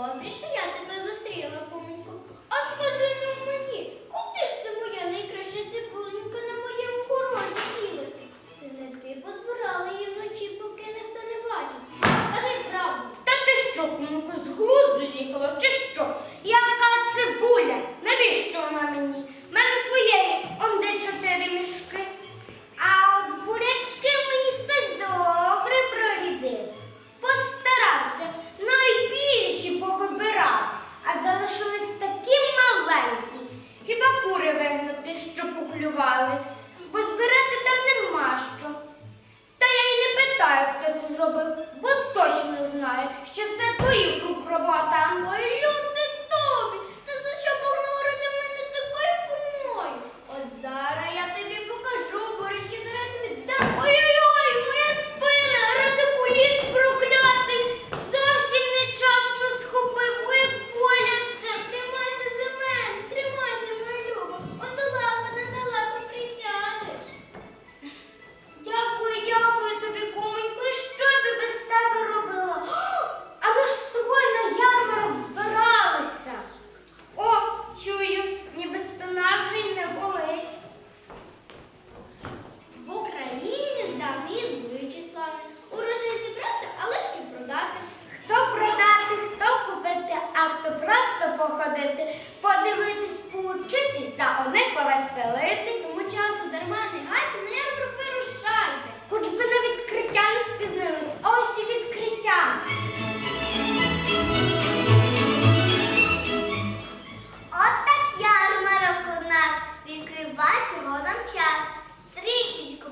Babam bir şey geldi mi Чую, фрук пробота. Ой,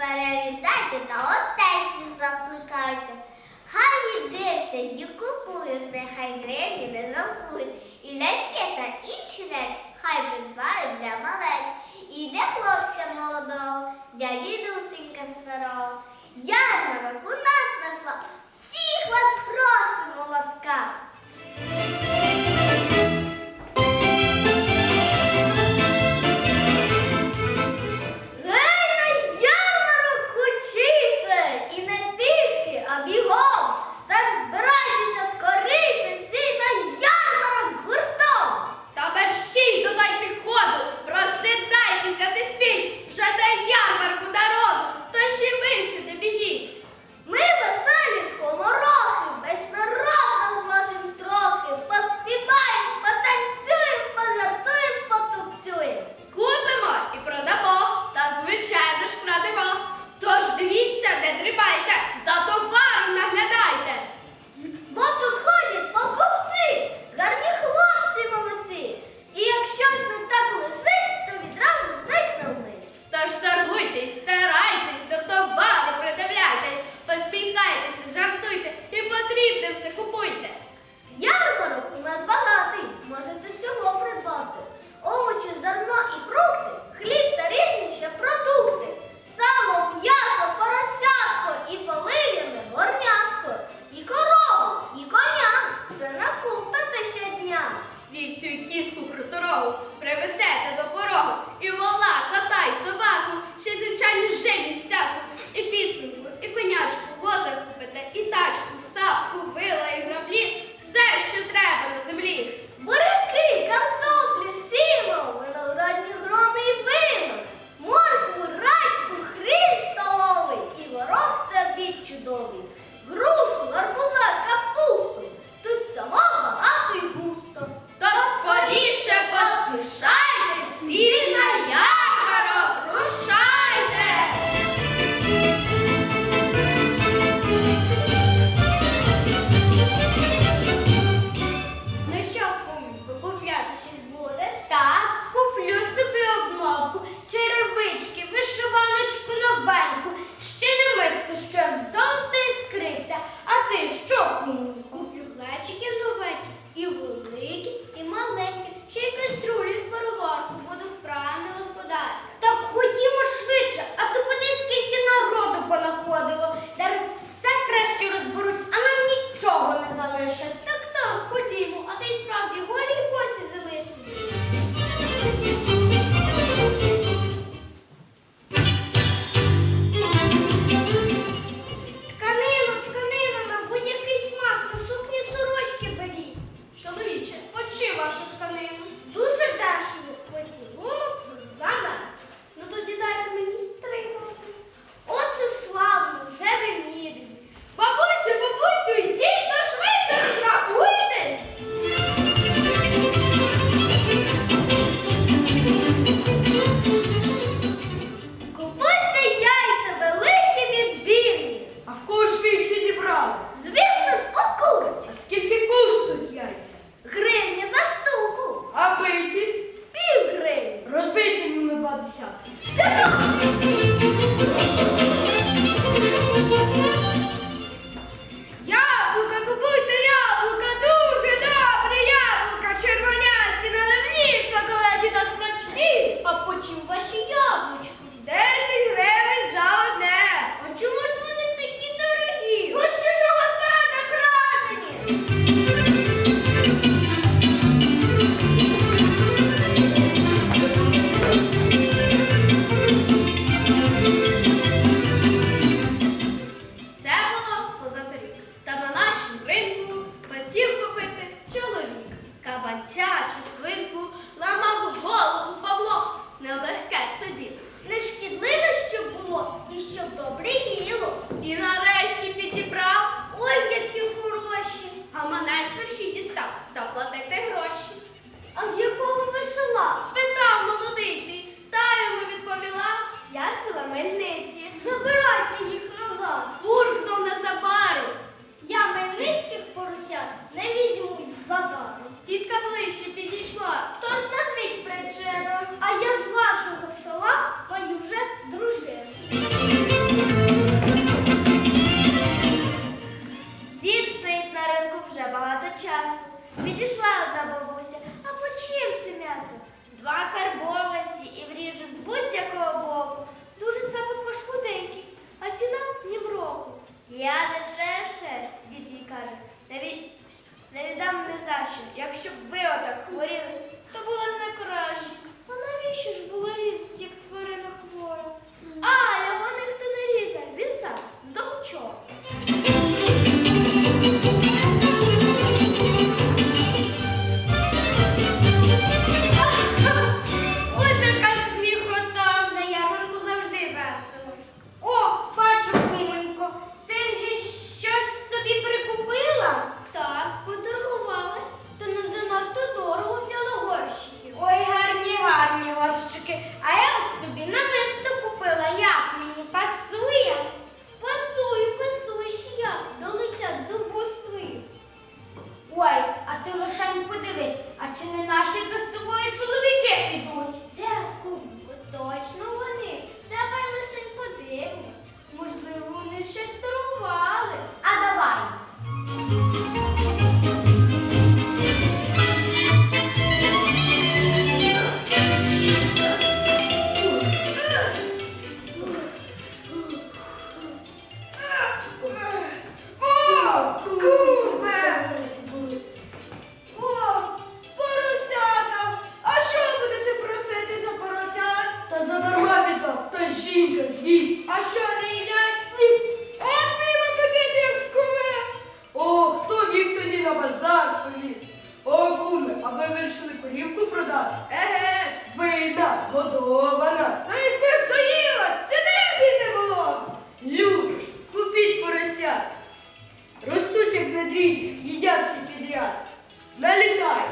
перерізайте та остельці закликайте. Хай йдеться, і купують, нехай гривні не жалкують. І ляльки та інші речі хай придбають для малеч. І для хлопця молодого, для дідусенька старого. Я на руку нас несла всіх вас просимо ласка. tal, se tal Якщо ви отак хворіли, то було квітку продати. Еге, вида, годована. Ну, навіть якби ж доїла, чи небі не було. Люди, купіть поросят. Ростуть, як на дріжджі, їдять всі підряд. Налітай.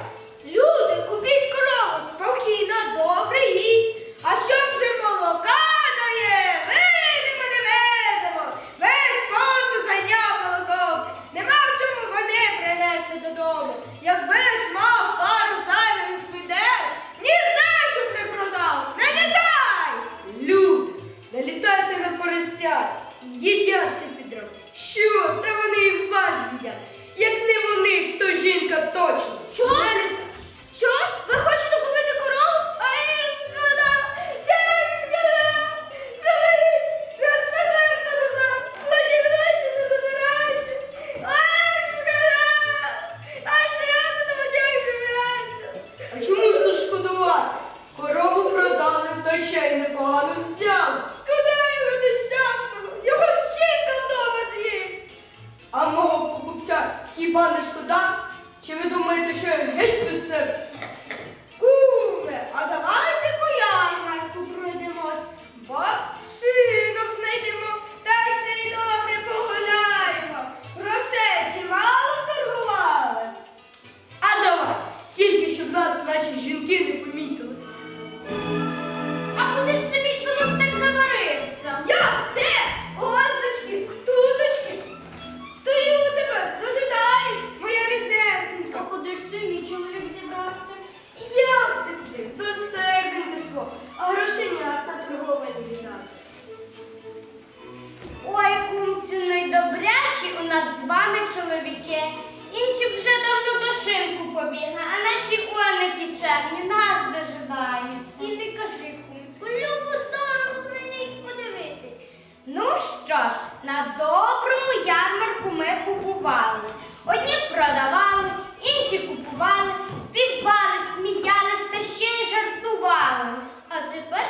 А мого покупця хіба не шкода? Чи ви думаєте, що я геть без серця? чоловіки, інші вже давно до шинку побігли, а наші оники черні нас дожидають. І не кажи, любу дорогу на них подивитись. Ну що ж, на доброму ярмарку ми купували. Одні продавали, інші купували, співали, сміялись та ще й жартували. А тепер